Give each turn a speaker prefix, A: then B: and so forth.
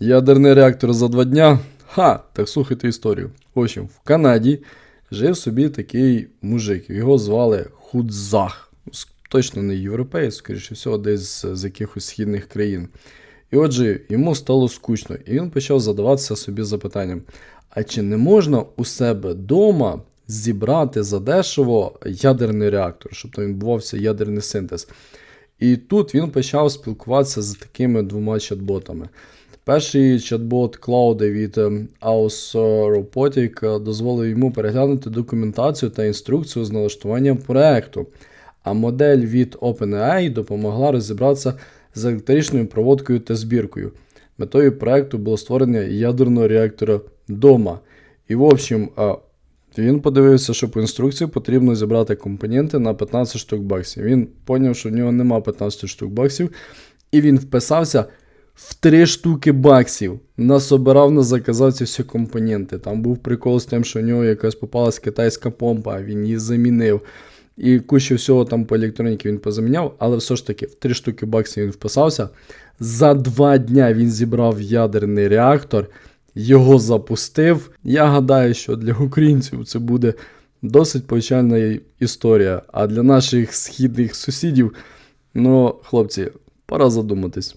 A: Ядерний реактор за два дня. Ха, так слухайте історію. В общем, в Канаді жив собі такий мужик. Його звали Худзах. Точно не європеєць, скоріше всього, десь з, якихось східних країн. І отже, йому стало скучно, і він почав задаватися собі запитанням: а чи не можна у себе вдома зібрати задешево ядерний реактор, щоб там відбувався ядерний синтез? І тут він почав спілкуватися з такими двома чат-ботами. Перший чат-бот Клауди від е, Aus Robotic е, дозволив йому переглянути документацію та інструкцію з налаштуванням проекту. А модель від OpenAI допомогла розібратися з електричною проводкою та збіркою. Метою проекту було створення ядерного реактора вдома. І, в общем, е, він подивився, що по інструкції потрібно зібрати компоненти на 15 штук баксів. Він поняв, що в нього нема 15 штук баксів, і він вписався в 3 штуки баксів. Насобирав, назаказав ці всі компоненти. Там був прикол з тим, що в нього якась попалась китайська помпа, він її замінив. І кучу всього там по електроніці він позаміняв, але все ж таки в 3 штуки баксів він вписався. За 2 дня він зібрав ядерний реактор, його запустив. Я гадаю, що для українців це буде досить повчальна історія. А для наших східних сусідів, ну, хлопці, пора задуматись.